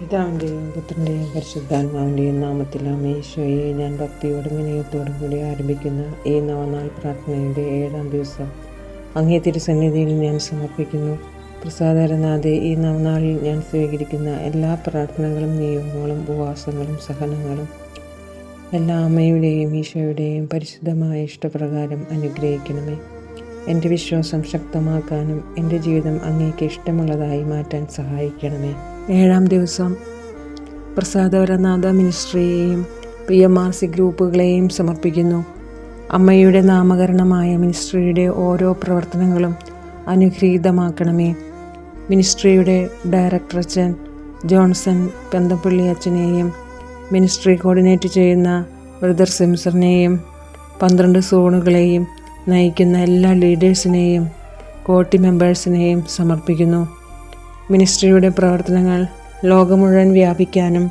പിതാവിന്റെയും പുത്രന്റെയും പരിശുദ്ധാത്മാവിന്റെയും നാമത്തിൽ അമേശ്വയെ ഞാൻ ഭക്തിയോടും വിനയത്തോടും കൂടി ആരംഭിക്കുന്ന ഈ നവനാൾ പ്രാർത്ഥനയുടെ ഏഴാം ദിവസം. അങ്ങേ തിരുസന്നിധിയിൽ ഞാൻ സമർപ്പിക്കുന്നു. പ്രസാദരനാഥെ ഈ നവനാളിൽ ഞാൻ സ്വീകരിക്കുന്ന എല്ലാ പ്രാർത്ഥനകളും നിയോഗങ്ങളും ഉപവാസങ്ങളും സഹനങ്ങളും എല്ലാ അമ്മയുടെയും ഈശോയുടെയും പരിശുദ്ധമായ ഇഷ്ടപ്രകാരം അനുഗ്രഹിക്കണമേ. എന്റെ വിശ്വാസം ശക്തമാക്കാനും എന്റെ ജീവിതം അങ്ങേക്ക് ഇഷ്ടമുള്ളതായി മാറ്റാൻ സഹായിക്കണമേ. ഏഴാം ദിവസം പ്രസാദവരനാഥ മിനിസ്ട്രിയെയും പി എം ആർ സി ഗ്രൂപ്പുകളെയും സമർപ്പിക്കുന്നു. അമ്മയുടെ നാമകരണമായ മിനിസ്ട്രിയുടെ ഓരോ പ്രവർത്തനങ്ങളും അനുഗ്രഹീതമാക്കണമേ. മിനിസ്ട്രിയുടെ ഡയറക്ടർ അച്ഛൻ ജോൺസൺ പെന്തപ്പള്ളി അച്ഛനെയും മിനിസ്ട്രി കോർഡിനേറ്റ് ചെയ്യുന്ന ബ്രദർ സിംസറിനെയും പന്ത്രണ്ട് സോണുകളെയും നയിക്കുന്ന എല്ലാ ലീഡേഴ്സിനെയും കോട്ടി മെമ്പേഴ്സിനെയും സമർപ്പിക്കുന്നു. മിനിസ്ട്രിയുടെ പ്രവർത്തനങ്ങൾ ലോകം മുഴുവൻ വ്യാപിക്കാനും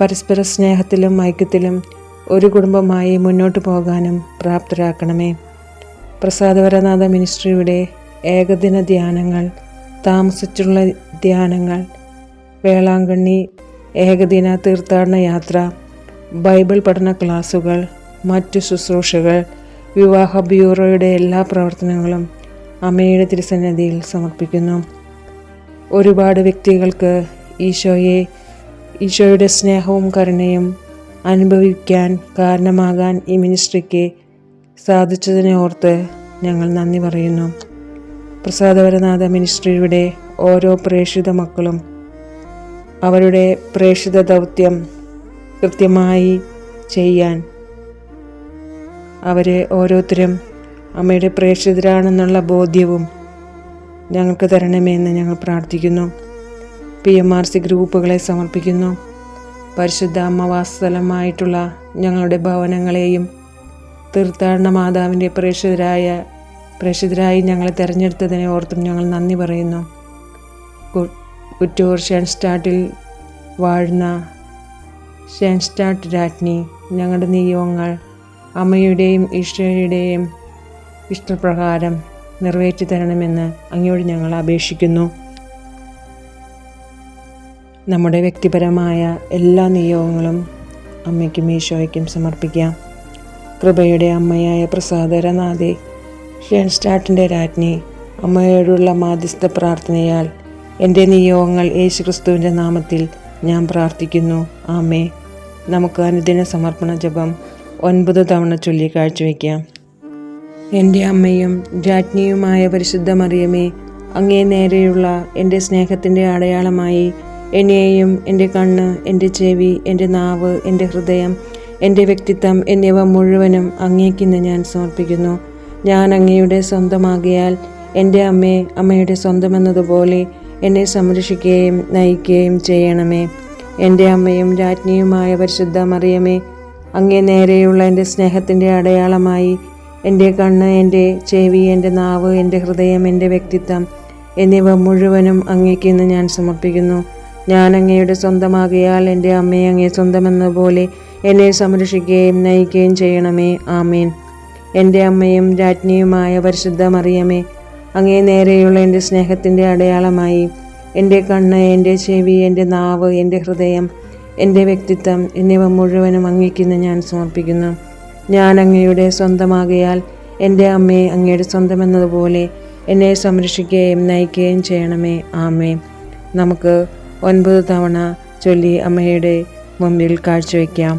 പരസ്പര സ്നേഹത്തിലും ഐക്യത്തിലും ഒരു കുടുംബമായി മുന്നോട്ട് പോകാനും പ്രാപ്തരാക്കണമേ. പ്രസാദവരനാഥ മിനിസ്ട്രിയുടെ ഏകദിന ധ്യാനങ്ങൾ താമസിച്ചുള്ള ധ്യാനങ്ങൾ വേളാങ്കണ്ണി ഏകദിന തീർത്ഥാടന യാത്ര ബൈബിൾ പഠന ക്ലാസുകൾ മറ്റു ശുശ്രൂഷകൾ വിവാഹ ബ്യൂറോയുടെ എല്ലാ പ്രവർത്തനങ്ങളും അമ്മയുടെ തിരുസന്നിധിയിൽ സമർപ്പിക്കുന്നു. ഒരുപാട് വ്യക്തികൾക്ക് ഈശോയെ ഈശോയുടെ സ്നേഹവും കരുണയും അനുഭവിക്കാൻ കാരണമാകാൻ ഈ മിനിസ്ട്രിക്ക് സാധിച്ചതിനെ ഓർത്ത് ഞങ്ങൾ നന്ദി പറയുന്നു. പ്രസാദവരനാഥ മിനിസ്ട്രിയുടെ ഓരോ പ്രേക്ഷിത മക്കളും അവരുടെ പ്രേക്ഷിത ദൗത്യം കൃത്യമായി ചെയ്യാൻ അവരെ ഓരോരുത്തരും അമ്മയുടെ പ്രേക്ഷിതരാണെന്നുള്ള ബോധ്യവും ഞങ്ങൾക്ക് തരണമേ എന്ന് ഞങ്ങൾ പ്രാർത്ഥിക്കുന്നു. പി എം ആർ സി ഗ്രൂപ്പുകളെ സമർപ്പിക്കുന്നു. പരിശുദ്ധ അമ്മവാസസ്ഥലമായിട്ടുള്ള ഞങ്ങളുടെ ഭവനങ്ങളെയും തീർത്ഥാടന മാതാവിന്റെ പ്രേക്ഷിതരായ പ്രേക്ഷിതരായി ഞങ്ങളെ തിരഞ്ഞെടുത്തതിനെ ഓർത്തും ഞങ്ങൾ നന്ദി പറയുന്നു. കുറ്റൂർ ഷെൻസ്റ്റാട്ടിൽ വാഴുന്ന ഷെൻസ്റ്റാട്ട് രാജ്ഞി ഞങ്ങളുടെ നിയോഗങ്ങൾ അമ്മയുടെയും ഈശ്വരയുടെയും ഇഷ്ടപ്രകാരം നിറവേറ്റി തരണമെന്ന് അങ്ങയോട് ഞങ്ങൾ അപേക്ഷിക്കുന്നു. നമ്മുടെ വ്യക്തിപരമായ എല്ലാ നിയോഗങ്ങളും അമ്മയ്ക്കും ഈശോയ്ക്കും സമർപ്പിക്കാം. കൃപയുടെ അമ്മയായ പ്രസാദരനാഥെ ഷെൻസ്റ്റാട്ടിന്റെ രാജ്ഞി അമ്മയോടുള്ള മാധ്യസ്ഥ പ്രാർത്ഥനയാൽ എന്റെ നിയോഗങ്ങൾ യേശുക്രിസ്തുവിന്റെ നാമത്തിൽ ഞാൻ പ്രാർത്ഥിക്കുന്നു. ആമേ നമുക്ക് അനുദിന സമർപ്പണ ജപം ഒൻപത് തവണ ചൊല്ലി കാഴ്ചവെക്കാം എന്റെ അമ്മയും രാജ്ഞിയുമായ പരിശുദ്ധ മറിയമേ അങ്ങേ നേരെയുള്ള എന്റെ സ്നേഹത്തിന്റെ അടയാളമായി എന്നെയും എന്റെ കണ്ണ് എന്റെ ചെവി എന്റെ നാവ് എന്റെ ഹൃദയം എന്റെ വ്യക്തിത്വം എന്നിവ മുഴുവനും അങ്ങേക്കിന്ന് ഞാൻ സമർപ്പിക്കുന്നു. ഞാൻ അങ്ങയുടെ സ്വന്തമാകിയാൽ എന്റെ അമ്മയെ അമ്മയുടെ സ്വന്തമെന്നതുപോലെ എന്നെ സംരക്ഷിക്കുകയും നയിക്കുകയും ചെയ്യണമേ. എന്റെ അമ്മയും രാജ്ഞിയുമായ പരിശുദ്ധ മറിയമേ അങ്ങേ നേരെയുള്ള എന്റെ സ്നേഹത്തിന്റെ അടയാളമായി എന്റെ കണ്ണ് എന്റെ ചെവി എന്റെ നാവ് എന്റെ ഹൃദയം എന്റെ വ്യക്തിത്വം എന്നിവ മുഴുവനും അങ്ങേക്ക് ഇന്ന് ഞാൻ സമർപ്പിക്കുന്നു. ഞാൻ അങ്ങയുടെ സ്വന്തമാകിയാൽ എന്റെ അമ്മയെ അങ്ങേ സ്വന്തമെന്ന പോലെ എന്നെ സംരക്ഷിക്കുകയും നയിക്കുകയും ചെയ്യണമേ. ആമേൻ. എന്റെ അമ്മയും രാജ്ഞിയുമായ പരിശുദ്ധ മറിയമേ അങ്ങേ നേരെയുള്ള എന്റെ സ്നേഹത്തിന്റെ അടയാളമായി എന്റെ കണ്ണ് എന്റെ ചെവി എന്റെ നാവ് എന്റെ ഹൃദയം എന്റെ വ്യക്തിത്വം എന്നിവ മുഴുവനും അങ്ങേക്കിന്ന് ഞാൻ സമർപ്പിക്കുന്നു. ഞാൻ അങ്ങയുടെ സ്വന്തമാകയാൽ എന്റെ അമ്മയെ അങ്ങയുടെ സ്വന്തമെന്നതുപോലെ എന്നെ സംരക്ഷിക്കുകയും നയിക്കുകയും ചെയ്യണമേ. ആമേ നമുക്ക് ഒൻപത് തവണ ചൊല്ലി അമ്മയുടെ മുമ്പിൽ കാഴ്ചവെക്കാം